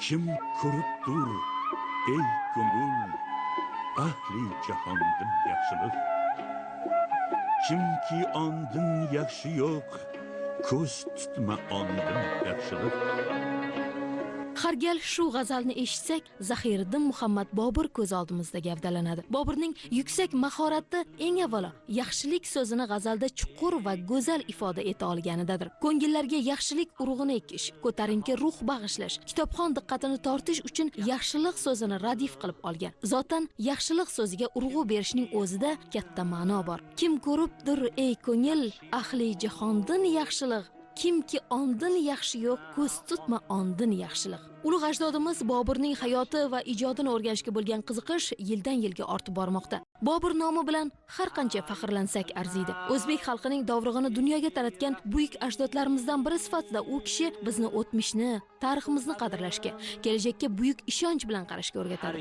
kim ko'ribdur ey ko'ngil ahli jahondin yaxshilik kimki ondin yaxshi yo'q ko'z tutma ondin yaxshilik har gal shu g'azalni eshitsak zahiriddin muhammad bobur ko'z oldimizda gavdalanadi. Boburning yuksak mahorati eng avvalo yaxshilik so'zini g'azalda chuqur va go'zal ifoda eta olganidadir. Ko'ngillarga yaxshilik urug'ini ekish ko'tarinki ruh bag'ishlash kitobxon diqqatini tortish uchun yaxshilik so'zini radif qilib olgan zotan yaxshilik so'ziga urg'u berishning o'zida katta ma'no bor. Kim ko'ribdir ey ko'ngil ahli jahondin yaxshilik kimki ondin yaxshi yo'q ko'z tutma ondin yaxshilik. Ulug' ajdodimiz boburning hayoti va ijodini o'rganishga bo'lgan qiziqish yildan yilga ortib bormoqda. Bobur nomi bilan har qancha faxrlansak arziydi. O'zbek xalqining dovrug'ini dunyoga taratgan buyuk ajdodlarimizdan biri sifatida u kishi bizni o'tmishni tariximizni qadrlashga kelajakka buyuk ishonch bilan qarashga o'rgatadi.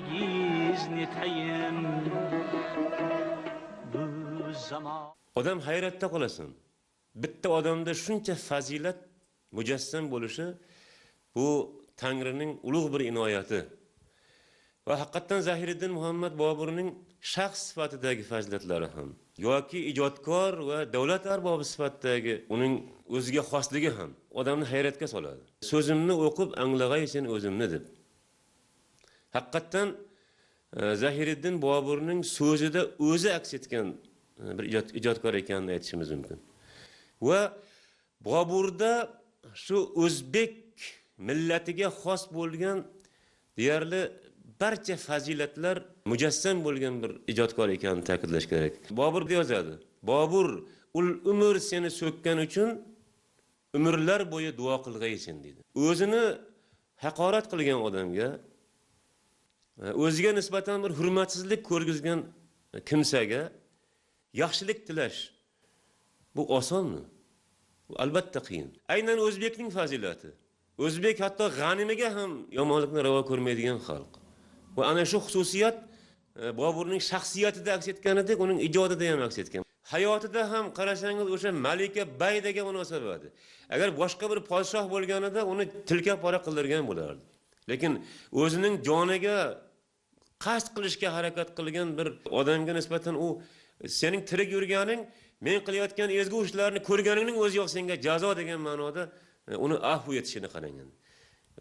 Odam hayratda qolasan. Bitta odamda shuncha fazilat mujassam bo'lishi bu tangrining ulug' bir inoyati. Va haqiqatdan zahiriddin muhammad boburning shaxs sifatidagi fazilatlari ham yoki ijodkor va davlat arbobi sifatidagi uning o'ziga xosligi ham odamni hayratga soladi. So'zimni o'qib anglag'ay sen o'zimni deb. Haqiqatdan e, zahiriddin boburning so'zida o'zi aks etgan e, bir ijodkor ekanini aytishimiz mumkin. Va boburda shu o'zbek millatiga xos bo'lgan deyarli barcha fazilatlar mujassam bo'lgan bir ijodkor ekanini ta'kidlash kerak. Bobur yozadi. Bobur ul umr seni so'kkan uchun umrlar bo'yi duo qilg'aysin deydi o'zini haqorat qilgan odamga o'ziga nisbatan bir hurmatsizlik ko'rgizgan kimsaga yaxshilik tilash bu osonmi? Bu albatta qiyin. Aynan o'zbekning fazilati. O'zbek hatto g'animiga ham yomonlikni ravo ko'rmaydigan xalq. Va ana shu xususiyat e, boburning shaxsiyatida aks etganidek uning ijodida ham aks etgan. Hayotida ham qarasangiz o'sha malika baydaga munosabati agar boshqa bir podshoh bo'lganida uni tilka pora qildirgan bo'lardi. Lekin o'zining joniga qasd qilishga harakat qilgan bir odamga nisbatan u sening tirik yurganing men qilayotgan ezgu ishlarni ko'rganingning o'zi yo'q senga jazo degan ma'noda e, uni afv etishini qarang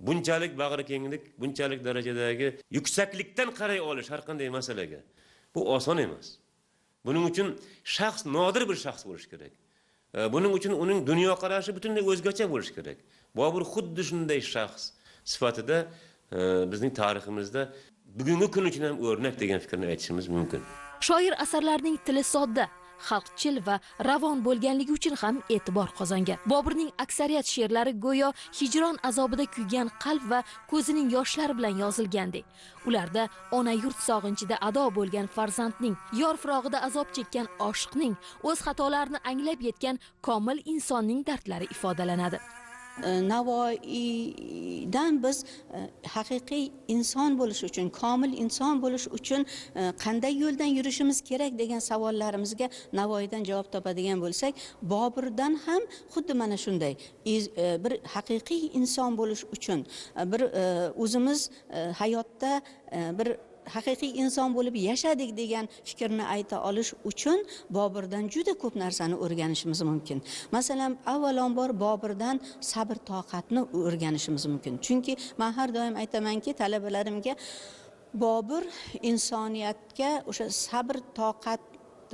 bunchalik bag'ri kenglik bunchalik darajadagi yuksaklikdan qaray olish har qanday masalaga bu oson emas. Buning uchun shaxs nodir bir shaxs bo'lishi kerak. E, buning uchun uning dunyoqarashi butunlay o'zgacha bo'lishi kerak. Bobur xuddi shunday shaxs sifatida e, bizning tariximizda bugungi kun uchun ham o'rnak degan fikrni aytishimiz mumkin. Shoir asarlarining tili sodda xalqchil va ravon bo'lganligi uchun ham e'tibor qozongan. Boburning aksariyat she'rlari go'yo hijron azobida kuygan qalb va ko'zining yoshlari bilan yozilgandek. Ularda ona yurt sog'inchida ado bo'lgan farzandning yor firog'ida azob chekkan oshiqning o'z xatolarini anglab yetgan komil insonning dardlari ifodalanadi. Navoiydan biz haqiqiy inson bo'lish uchun komil inson bo'lish uchun qanday yo'ldan yurishimiz kerak degan savollarimizga navoiydan javob topadigan bo'lsak boburdan ham xuddi mana shunday bir haqiqiy inson bo'lish uchun bir o'zimiz hayotda bir haqiqiy inson bo'lib yashadik degan fikrni ayta olish uchun boburdan juda ko'p narsani o'rganishimiz mumkin. Masalan avvalambor boburdan sabr toqatni o'rganishimiz mumkin. Chunki man har doim aytamanki talabalarimga bobur insoniyatga o'sha sabr toqat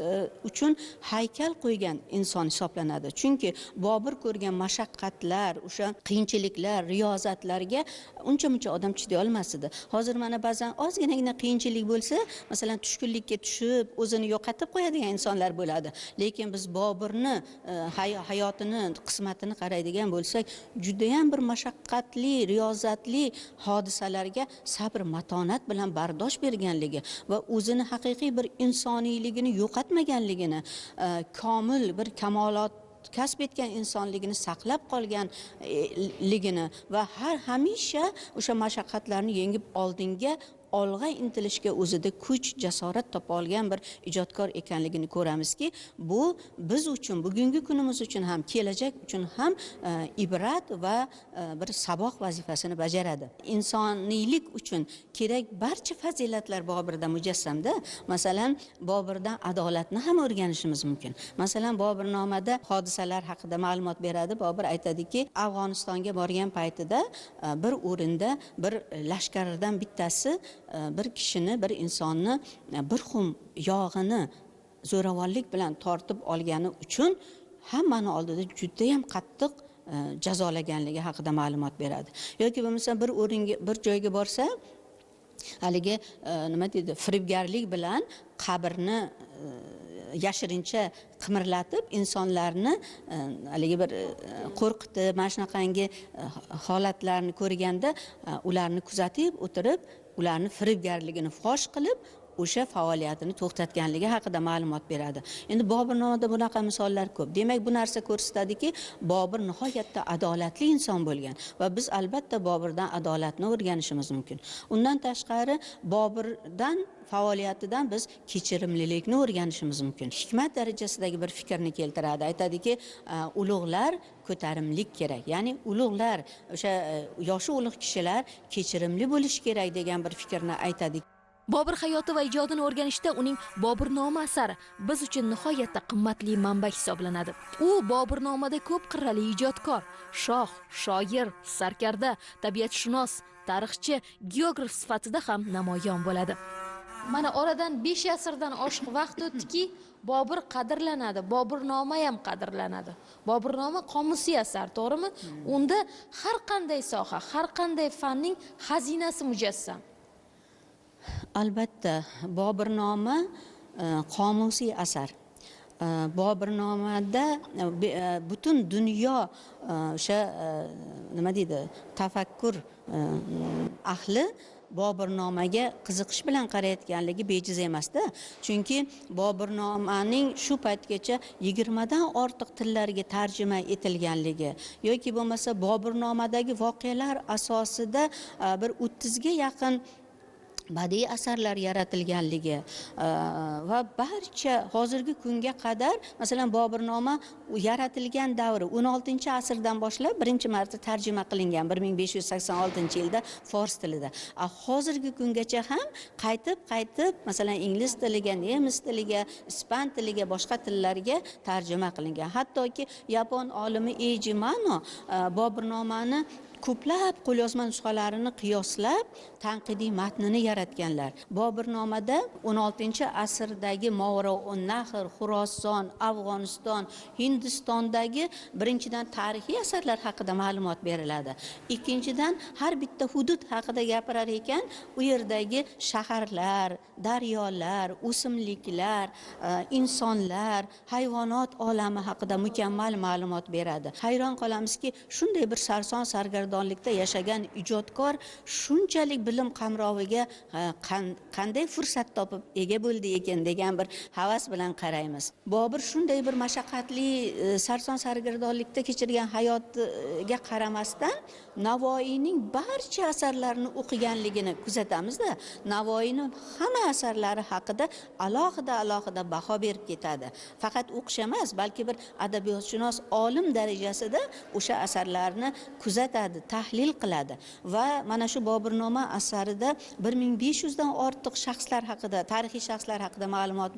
E, uchun haykal qo'ygan inson hisoblanadi. Chunki bobur ko'rgan mashaqqatlar o'sha qiyinchiliklar riyozatlarga uncha muncha odam chiday olmas edi hozir mana ba'zan ozginagina qiyinchilik bo'lsa masalan tushkunlikka tushib o'zini yo'qotib qo'yadigan insonlar bo'ladi. Lekin biz boburni e, hayotini qismatini qaraydigan bo'lsak judayam bir mashaqqatli riyozatli hodisalarga sabr matonat bilan bardosh berganligi va o'zini haqiqiy bir insoniyligini yo'qotmaganligini e, komil bir kamolot kasb etgan insonligini saqlab qolganligini e, va har hamisha o'sha mashaqqatlarni yengib oldinga olg'a intilishga o'zida kuch jasorat topa olgan bir ijodkor ekanligini ko'ramizki bu biz uchun bugungi kunimiz uchun ham kelajak uchun ham e, ibrat va e, bir saboq vazifasini bajaradi. Insoniylik uchun kerak barcha fazilatlar boburda mujassamda. Masalan boburdan adolatni ham o'rganishimiz mumkin. Masalan boburnomada hodisalar haqida ma'lumot beradi. Bobur aytadiki afg'onistonga borgan paytida e, bir o'rinda bir lashkardan bittasi bir kishini bir insonni e, bir xum yog'ini zo'ravonlik bilan tortib olgani uchun hammani oldida judayam qattiq e, jazolaganligi haqida ma'lumot beradi. Yoki bo'lmasa bir o'ringa bir joyga borsa haligi e, nima deydi firibgarlik bilan qabrni yashirincha qimirlatib insonlarni haligi bir qo'rqitib mana shunaqangi holatlarni ko'rganda ularni kuzatib o'tirib ularni firibgarligini fosh qilib o'sha faoliyatini to'xtatganligi haqida ma'lumot beradi. Endi boburnomada bunaqa misollar ko'p. Demak bu narsa ko'rsatadiki bobir nihoyatda adolatli inson bo'lgan va biz albatta bobirdan adolatni o'rganishimiz mumkin. Undan tashqari bobirdan faoliyatidan biz kechirimlilikni o'rganishimiz mumkin. Hikmat darajasidagi bir fikrni keltiradi. Aytadiki e, ulug'lar ko'tarimlik kerak. Ya'ni ulug'lar o'sha e, yoshi ulug' kishilar kechirimli bo'lishi kerak degan bir fikrni aytadi bobur hayoti va ijodini o'rganishda uning boburnoma asari biz uchun nihoyatda qimmatli manba hisoblanadi. U boburnomada ko'p qirrali ijodkor shoh shoir sarkarda tabiatshunos tarixchi geograf sifatida ham namoyon bo'ladi. Mana oradan besh asrdan oshiq vaqt o'tdiki bobur qadrlanadi boburnoma ham qadrlanadi. Boburnoma qomusiy asar to'g'rimi? Unda har qanday soha har qanday fanning xazinasi mujassam. Albatta bobirnoma nomi e, qomusiy asar. E, Bobirnomada e, butun dunyo o'sha nima deydi tafakkur ahli bobirnomaga qiziqish bilan qarayotganligi bejiz emasda. Chunki bobirnomaning shu paytgacha yigirmadan ortiq tillarga tarjima etilganligi yoki bo'lmasa bobirnomadagi voqealar asosida bir o'ttizga yaqin badiiy asarlar yaratilganligi e, va barcha hozirgi kunga qadar masalan boburnoma yaratilgan davri 16 asrdan boshlab birinchi marta tarjima qilingan 1586 yilda fors tilida. A, hozirgi kungacha ham qaytib qaytib masalan ingliz tiliga nemis tiliga ispan tiliga boshqa tillarga tarjima qilingan. Hattoki yapon olimi ejimano mano e, ko'plab qo'lyozma nusxalarini qiyoslab tanqidiy matnini yaratganlar. Boburnomada 16 asrdagi movarounahr xuroson afg'oniston hindistondagi birinchidan tarixiy asarlar haqida ma'lumot beriladi. Ikkinchidan har bitta hudud haqida gapirar ekan u yerdagi shaharlar daryolar o'simliklar e, insonlar hayvonot olami haqida mukammal ma'lumot beradi. Hayron qolamizki shunday bir sarson sargardonlikda yashagan ijodkor shunchalik bilim qamroviga e, qanday fursat topib ega bo'ldi ekan degan bir havas bilan qaraymiz. Bobur shunday bir mashaqqatli e, sarson sargardonlikda kechirgan hayotiga qaramasdan navoiyning barcha asarlarini o'qiganligini kuzatamizda navoiyni hamma asarlari haqida alohida alohida baho berib ketadi. Faqat o'qish emas balki bir adabiyotshunos olim darajasida o'sha asarlarni kuzatadi tahlil qiladi. Va mana shu boburnoma asarida bir ming besh yuzdan ortiq shaxslar haqida tarixiy shaxslar haqida ma'lumot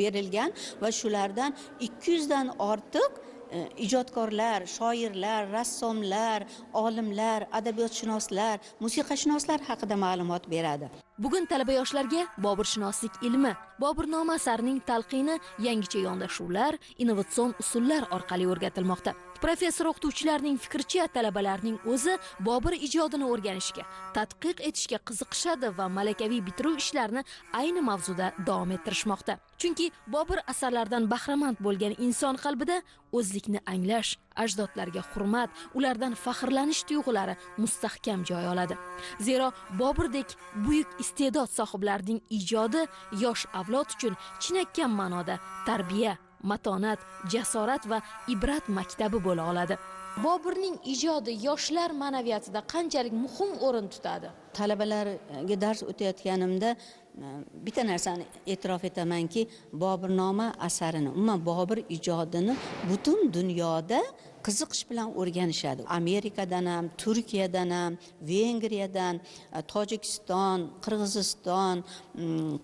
berilgan va shulardan ikki yuzdan ortiq e, ijodkorlar shoirlar rassomlar olimlar adabiyotshunoslar musiqashunoslar haqida ma'lumot beradi. Bugun talaba yoshlarga boburshunoslik ilmi boburnoma asarining talqini yangicha yondashuvlar innovatsion usullar orqali o'rgatilmoqda. Professor o'qituvchilarning fikricha talabalarning o'zi bobur ijodini o'rganishga tadqiq etishga qiziqishadi va malakaviy bitiruv ishlarini ayni mavzuda davom ettirishmoqda. Chunki bobur asarlaridan bahramand bo'lgan inson qalbida o'zlikni anglash ajdodlarga hurmat ulardan faxrlanish tuyg'ulari mustahkam joy oladi. Zero bobirdek buyuk iste'dod sohiblarining ijodi yosh avlod uchun chinakam ma'noda tarbiya matonat jasorat va ibrat maktabi bo'la oladi. Boburning ijodi yoshlar ma'naviyatida qanchalik muhim o'rin tutadi? Talabalarga dars o'tayotganimda e, bitta narsani e'tirof etamanki boburnoma asarini umuman bobir ijodini butun dunyoda qiziqish bilan o'rganishadi. Amerikadan ham turkiyadan ham vengriyadan e, tojikiston qirg'iziston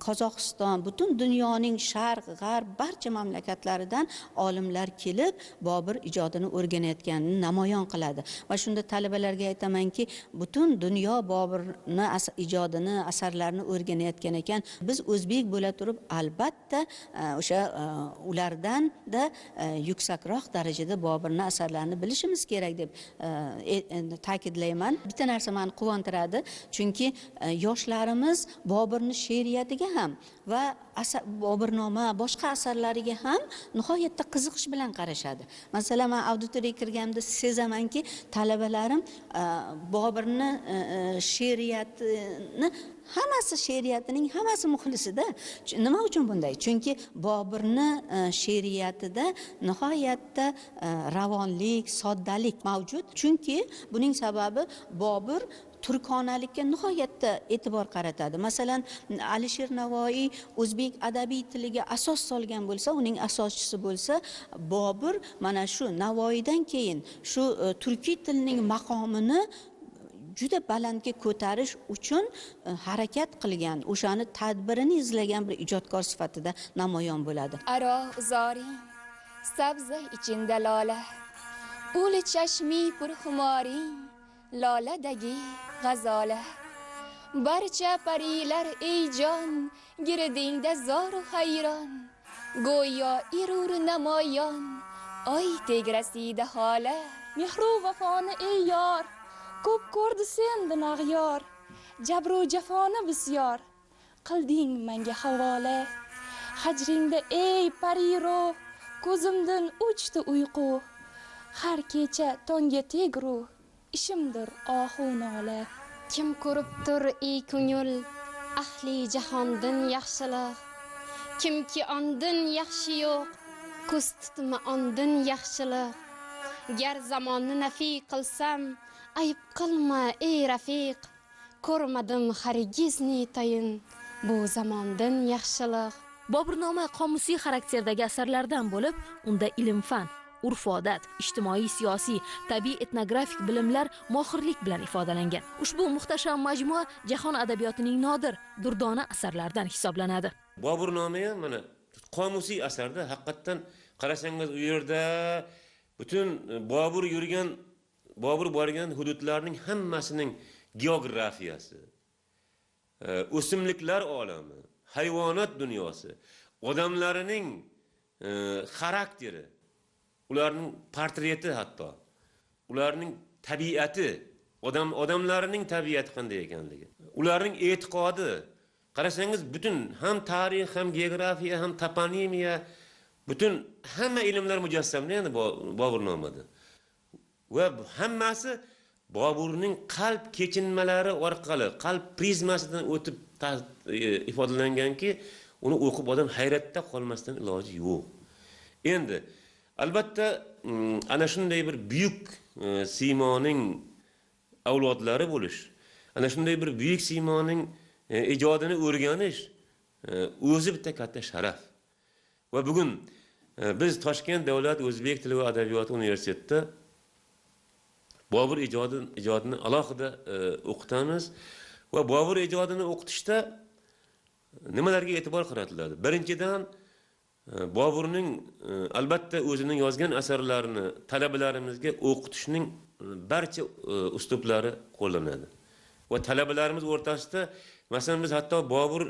qozog'iston butun dunyoning sharq g'arb barcha mamlakatlaridan olimlar kelib bobur ijodini o'rganayotganini namoyon qiladi. Va shunda talabalarga aytamanki butun dunyo bobir ularni ijodini asarlarini o'rganayotgan ekan. Biz o'zbek bo'la turib albatta e, o'sha e, ulardan ulardanda e, yuksakroq darajada boburni asarlarini bilishimiz kerak deb ta'kidlayman. Bitta narsa mani quvontiradi chunki yoshlarimiz boburni she'riyatiga ham va boburnoma boshqa asarlariga ham nihoyatda qiziqish bilan qarashadi. Masalan man auditoriyaga kirganimda sezamanki talabalarim boburni e, she'riyatini hammasi she'riyatining hammasi muxlisida. Nima uchun bunday? Chunki boburni e, she'riyatida nihoyatda e, ravonlik soddalik mavjud. Chunki buning sababi bobur turkonalikka nihoyatda e'tibor qaratadi. Masalan alisher navoiy o'zbek adabiy tiliga asos solgan bo'lsa uning asoschisi bo'lsa bobur mana shu navoiydan keyin shu e, turkiy tilning maqomini juda balandga ko'tarish uchun e, harakat qilgan o'shani tadbirini izlagan bir ijodkor sifatida namoyon bo'ladi. Aro uzoring sabza ichinda lola uli chashmi purxumoring loladagi g'azola. Barcha parilar ey jon girdingda zoru hayron go'yo irur namoyon oy tegrasida hola mehru vafoni ey yor ko'p ko'rdi sendi nag'yor jabru jafoni bisyor. Qilding menga havola hajringda ey pariro ko'zimdan o'chdi uyqu. Har kecha tongga tegru ishimdir ohu nola Kim ko'ribdir ey ko'ngil ahli jahondan yaxshilik kimki ondin yaxshi yo'q ko'z tutma ondin yaxshilik gar zamonni nafiy qilsam ayb qilma ey rafiq. Ko'rmadim hargiz netayin bu zamondan yaxshilik boburnoma qomusiy xarakterdagi asarlardan bo'lib unda ilm fan urf odat ijtimoiy siyosiy tabiiy etnografik bilimlar mohirlik bilan ifodalangan. Ushbu muhtasham majmua jahon adabiyotining nodir durdona asarlaridan hisoblanadi. Boburnoma ham mana qomusiy asarda haqiqatdan qarasangiz u yerda butun e, bobur yurgan bobur borgan hududlarning hammasining geografiyasi e, o'simliklar olami hayvonot dunyosi odamlarining e, xarakteri ularning portreti hatto ularning tabiati odam odamlarining tabiati qanday ekanligi ularning e'tiqodi. Qarasangiz butun ham tarix ham geografiya ham toponimiya butun hamma ilmlar mujassamda endi Bo- boburnomada. Va hammasi boburning qalb kechinmalari orqali qalb prizmasidan o'tib e, ifodalanganki uni o'qib odam hayratda qolmasdan iloji yo'q. Endi albatta mm, ana shunday bir buyuk e, siymoning avlodlari bo'lish ana shunday bir buyuk siymoning e, ijodini o'rganish o'zi bitta katta sharaf. Va bugun biz toshkent davlat o'zbek tili va adabiyoti universitetida bobur ijodi ijodini alohida e, o'qitamiz va bobur ijodini o'qitishda e, nimalarga e'tibor qaratiladi? Birinchidan e, boburning albatta o'zining yozgan asarlarini talabalarimizga o'qitishning barcha uslublari qo'llanadi. Va talabalarimiz o'rtasida masalan biz hatto bobur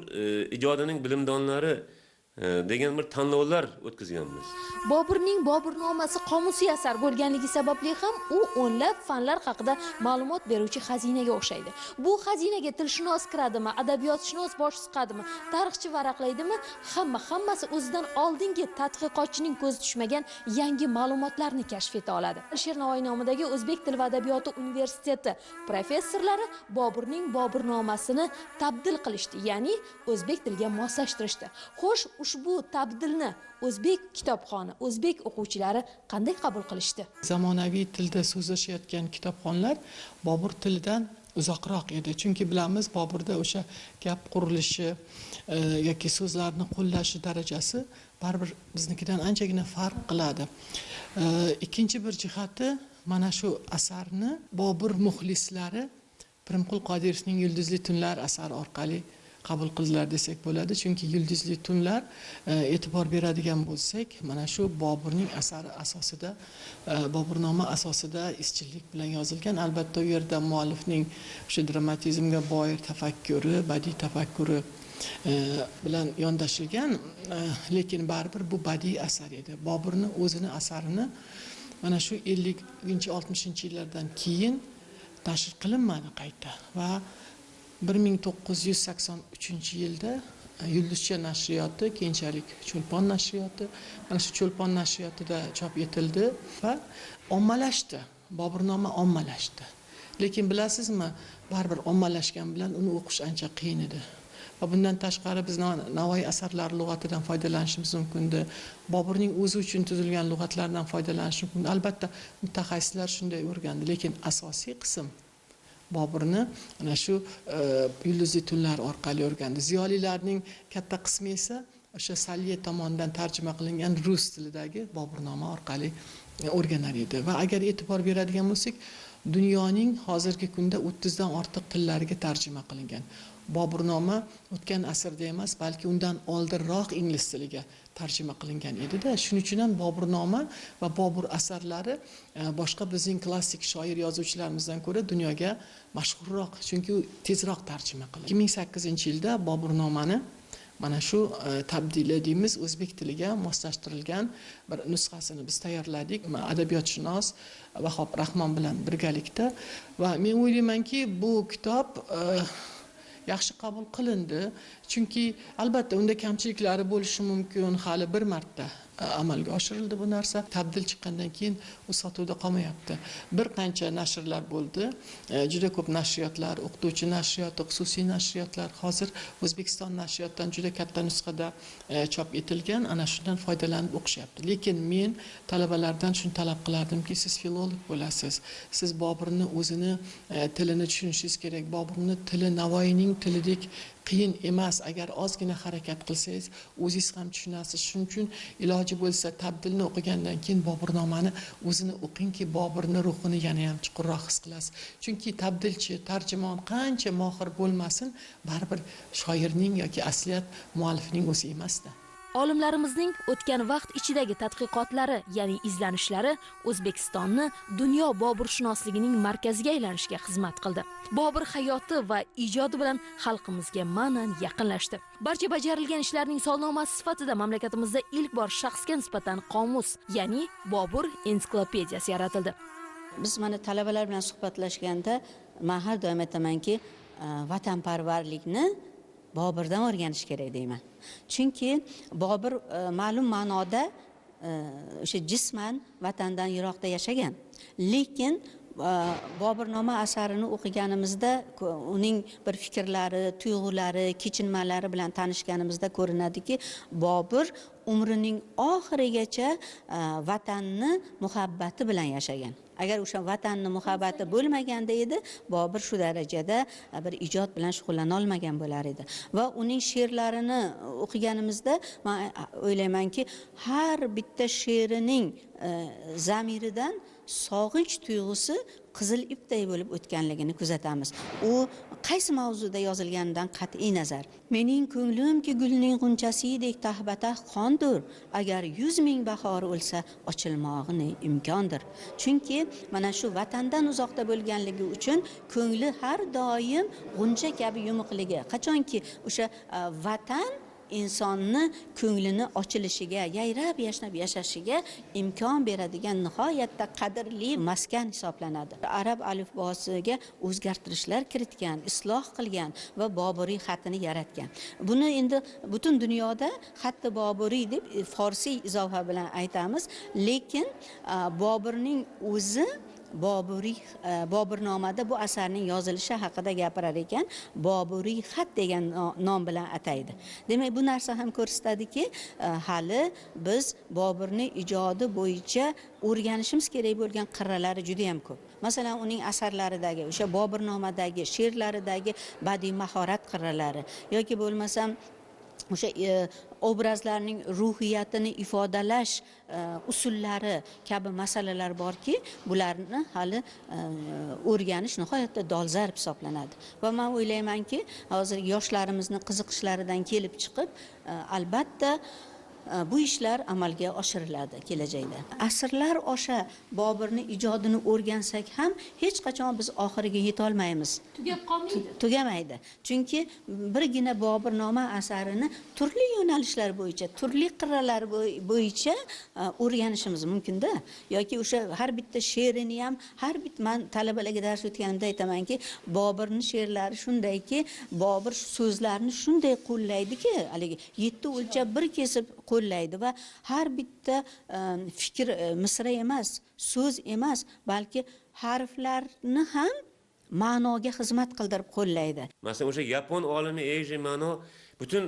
ijodining bilimdonlari e, Э, degan bir tanlovlar o'tkazganmiz. Boburning boburnomasi qomusiy asar bo'lganligi sababli ham u o'nlab fanlar haqida ma'lumot beruvchi xazinaga o'xshaydi. Bu xazinaga tilshunos kiradimi adabiyotshunos bosh suqadimi tarixchi varaqlaydimi hamma hammasi o'zidan oldingi tadqiqotchining ko'zi tushmagan yangi ma'lumotlarni kashf eta oladi. Alisher navoiy nomidagi o'zbek tili va adabiyoti universiteti professorlari boburning boburnomasini tabdil qilishdi ya'ni o'zbek tiliga moslashtirishdi. Xo'sh ushbu tabdilni o'zbek kitobxoni o'zbek o'quvchilari qanday qabul qilishdi? Zamonaviy tilda so'zlashayotgan kitobxonlar bobur tilidan uzoqroq edi. Chunki bilamiz boburda o'sha gap qurilishi e, yoki so'zlarni qo'llashi darajasi baribir biznikidan anchagina farq qiladi. E, ikkinchi bir jihati mana shu asarni bobur muxlislari pirimqul qodirovning yulduzli tunlar asari orqali qabul qildilar desak bo'ladi. Chunki yulduzli tunlar e, e'tibor beradigan bo'lsak mana shu boburning asari asosida e, boburnoma asosida izchillik bilan yozilgan. Albatta u yerda muallifning o'sha dramatizmga boy tafakkuri badiiy tafakkuri e, bilan yondashilgan. Lekin baribir bu badiiy asar edi. Boburni o'zini asarini mana shu elliginchi oltmishinchi yillardan keyin nashr qilinmadi qayta va bir ming to'qqiz yuz sakson uchinchi yilda e, yulduzcha nashriyoti keyinchalik cho'lpon nashriyoti mana shu cho'lpon nashriyotida chop etildi va ommalashdi. Boburnoma ommalashdi. Lekin bilasizmi baribir ommalashgani bilan uni o'qish ancha qiyin edi. Va bundan tashqari biz navoiy asarlari lug'atidan foydalanishimiz mumkindi. Boburning o'zi uchun tuzilgan lug'atlardan foydalanish mumkin albatta mutaxassislar shunday o'rgandi. Lekin asosiy qism boburni mana shu e, yulduzli tunlar orqali o'rgandi. Ziyolilarning katta qismi esa o'sha salye tomonidan tarjima qilingan rus tilidagi boburnoma orqali e, o'rganar edi. Va agar e'tibor beradigan bo'lsak dunyoning hozirgi kunda o'ttizdan ortiq tillariga tarjima qilingan. Boburnoma o'tgan asrda emas balki undan oldinroq ingliz tiliga tarjima qilingan edida. Shuning uchun ham boburnoma va bobur asarlari e, boshqa bizning klassik shoir yozuvchilarimizdan ko'ra dunyoga mashhurroq chunki u tezroq tarjima qilingan ikki ming sakkizinchi yilda boburnomani mana shu e, tabdili deymiz o'zbek tiliga moslashtirilgan bir nusxasini biz tayyorladik. Ma- adabiyotshunos vahob rahmon bilan birgalikda. Va men o'ylaymanki bu kitob e, yaxshi qabul qilindi. Chunki albatta unda kamchiliklari bo'lishi mumkin hali bir marta. Amalga oshirildi bu narsa. Tabdil chiqqandan keyin u sotuvda qolmayapti. Bir qancha nashrlar bo'ldi. E, juda ko'p nashriyotlar o'qituvchi nashriyoti xususiy nashriyotlar. Hozir o'zbekiston nashriyotidan juda katta nusxada e, chop etilgan. Ana shundan foydalanib o'qishyapti. Lekin men talabalardan shuni talab qilardimki siz filolog bo'lasiz. Siz boburni o'zini e, tilini tushunishingiz kerak. Boburni tili navoiyning tilidek qiyin emas. Agar ozgina harakat qilsangiz o'zingiz ham tushunasiz. Shuning uchun iloji bo'lsa tabdilni o'qigandan keyin boburnomani o'zini o'qingki boburni ruhini yana ham chuqurroq his qilasiz. Chunki tabdilchi tarjimon qancha mohir bo'lmasin baribir shoirning yoki asliyat muallifning o'zi emasda. Olimlarimizning o'tgan vaqt ichidagi tadqiqotlari ya'ni izlanishlari o'zbekistonni dunyo boburshunosligining markaziga aylanishga xizmat qildi. Bobur hayoti va ijodi bilan xalqimizga ma'nan yaqinlashdi. Barcha bajarilgan ishlarning solnomasi sifatida mamlakatimizda ilk bor shaxsga nisbatan qomus ya'ni bobur ensiklopediyasi yaratildi. Biz mana talabalar bilan suhbatlashganda man har doim aytamanki e, vatanparvarlikni boburdan o'rganish kerak deyman. Chunki bobur e, ma'lum ma'noda e, o'sha jisman vatandan yiroqda yashagan. Lekin boburnoma asarini o'qiganimizda uning bir fikrlari tuyg'ulari kechinmalari bilan tanishganimizda ko'rinadiki bobur umrining oxirigacha vatanni muhabbati bilan yashagan. Agar o'sha vatanni muhabbati bo'lmaganda edi bobur shu darajada bir ijod bilan shug'ullanolmagan bo'lar edi. Va uning she'rlarini o'qiganimizda man o'ylaymanki har bitta she'rining e, zamiridan sog'inch tuyg'usi qizil ipday bo'lib o'tganligini kuzatamiz. U qaysi mavzuda yozilganidan qat'iy nazar. Mening ko'nglimki gulning g'unchasidek tahbatah qondir. Agar yuz ming bahori o'lsa ochilmog'ini imkondir. Chunki mana shu vatandan uzoqda bo'lganligi uchun ko'ngli har doim g'uncha kabi yumuqligi qachonki o'sha vatan insonni ko'nglini ochilishiga yayrab yashnab yashashiga imkon beradigan nihoyatda qadrli maskan hisoblanadi. Arab alifbosiga o'zgartirishlar kiritgan isloh qilgan va boburiy xatini yaratgan. Buni endi butun dunyoda xatti boburiy deb forsiy izofa bilan aytamiz. Lekin boburning o'zi boburiy bobirnomada e, boburnomada bu asarning yozilishi haqida gapirar ekan. Boburiy xat degan nom bilan ataydi. Demak bu narsa ham ko'rsatadiki e, hali biz boburni ijodi bo'yicha o'rganishimiz kerak bo'lgan qirralari juda yam ko'p. Masalan uning asarlaridagi o'sha bobirnomadagi she'rlaridagi badiiy mahorat qirralari yoki bo'lmasam o'sha e, obrazlarning ruhiyatini ifodalash e, usullari kabi masalalar borki bularni hali e, o'rganish nihoyatda dolzarb hisoblanadi. Va man o'ylaymanki hozir yoshlarimizni qiziqishlaridan kelib chiqib e, albatta bu ishlar amalga oshiriladi kelajakda. Asrlar osha boburni ijodini o'rgansak ham hech qachon biz oxiriga yetolmaymiz. Tugab qolmaydi. Tugamaydi. Chunki birgina boburnoma asarini turli yo'nalishlar bo'yicha turli qirralar bo'y- bo'yicha e, o'rganishimiz mumkinda. Yoki o'sha har bitta she'rini ham har bitta man talabalarga dars o'tganimda aytamanki boburni she'rlari shundayki bobur so'zlarni shunday qo'llaydiki haligi yetti o'lchab bir kesib qo'llaydi va har bitta e, fikr e, misra emas so'z emas balki harflarni ham ma'noga xizmat qildirib qo'llaydi. Masalan o'sha yapon olimi eji mano butun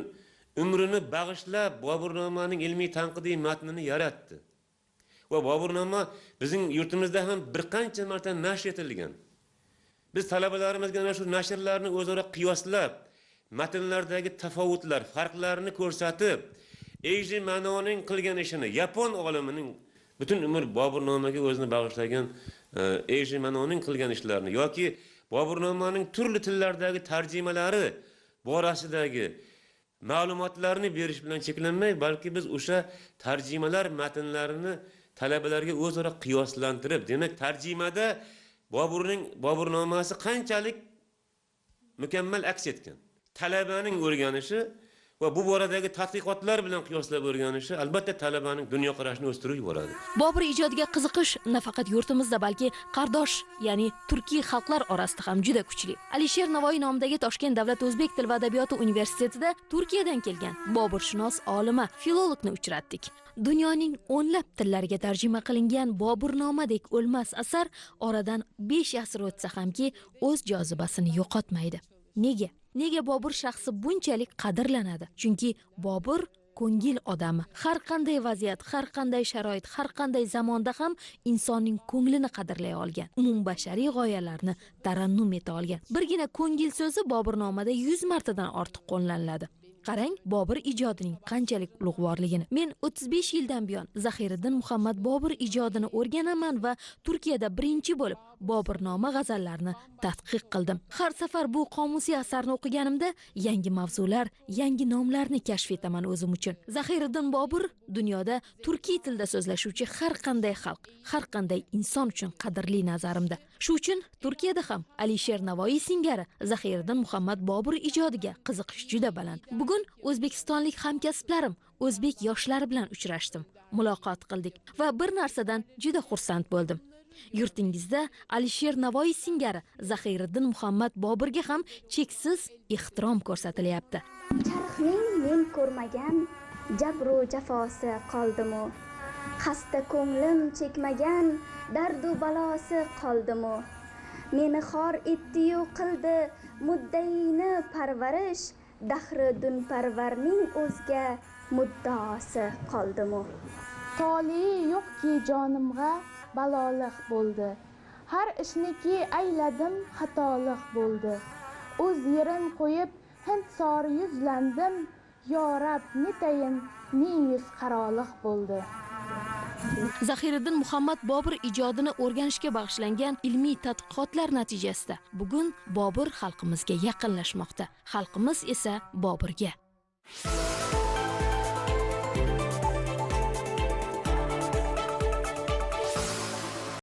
umrini bag'ishlab boburnomaning ilmiy tanqidiy matnini yaratdi. Va boburnoma bizning yurtimizda ham bir qancha marta nashr etilgan. Biz talabalarimizga mana shu nashrlarni o'zaro qiyoslab matnlardagi tafovutlar farqlarni ko'rsatib eji manoning qilgan ishini yapon olimining butun umr boburnomaga o'zini bag'ishlagan e, eji manoning qilgan ishlarini yoki boburnomaning turli tillardagi tarjimalari borasidagi ma'lumotlarni berish bilan cheklanmay balki biz o'sha tarjimalar matnlarini talabalarga o'zaro qiyoslantirib demak tarjimada boburning boburnomasi qanchalik mukammal aks etgan? Talabaning o'rganishi va bu boradagi tadqiqotlar bilan qiyoslab o'rganishi albatta talabaning dunyoqarashini o'stirib yuboradi. Bobur ijodiga qiziqish nafaqat yurtimizda balki qardosh ya'ni turkiy xalqlar orasida ham juda kuchli. Alisher navoiy nomidagi toshkent davlat o'zbek tili va adabiyoti universitetida turkiyadan kelgan boburshunos olima filologni uchratdik. Dunyoning o'nlab tillariga tarjima qilingan boburnomadek o'lmas asar oradan besh asr o'tsa hamki o'z jozibasini yo'qotmaydi. Nega? Nega bobur shaxsi bunchalik qadrlanadi? Chunki bobur ko'ngil odami. Har qanday vaziyat har qanday sharoit har qanday zamonda ham insonning ko'nglini qadrlay olgan umumbashariy g'oyalarni tarannum eta olgan. Birgina ko'ngil so'zi boburnomada yuz martadan ortiq qo'llaniladi. Qarang bobur ijodining qanchalik ulug'vorligini. Men 35 yildan buyon zahiriddin muhammad bobur ijodini o'rganaman va turkiyada birinchi bo'lib boburnoma g'azallarini tadqiq qildim. Har safar bu qomusiy asarni o'qiganimda yangi mavzular yangi nomlarni kashf etaman o'zim uchun. Zahiriddin bobur dunyoda turkiy tilda so'zlashuvchi har qanday xalq har qanday inson uchun qadrli nazarimda. Shu uchun turkiyada ham alisher navoiy singari zahiriddin muhammad bobur ijodiga qiziqish juda baland. Bugun o'zbekistonlik hamkasblarim o'zbek yoshlari bilan uchrashdim muloqot qildik va bir narsadan juda xursand bo'ldim. Yurtingizda alisher navoiy singari zahiriddin muhammad boburga ham cheksiz ehtirom ko'rsatilyapti. Charxning men ko'rmagan jabru jafosi qoldimu? Xasta ko'nglim chekmagan dardu balosi qoldimu. Meni xor etdiyu qildi muddayini parvarish dahri dunparvarning o'zga muddaosi qoldimu. Toli yo'qki jonimga baloliq bo'ldi. Har ishniki ayladim xatoliq bo'ldi. O'z yerim qo'yib hind sori yuzlandim. Yo rab netayin ming yuz qaroliq bo'ldi. Zahiriddin muhammad bobur ijodini o'rganishga bag'ishlangan ilmiy tadqiqotlar natijasida bugun bobur xalqimizga yaqinlashmoqda. Xalqimiz esa boburga.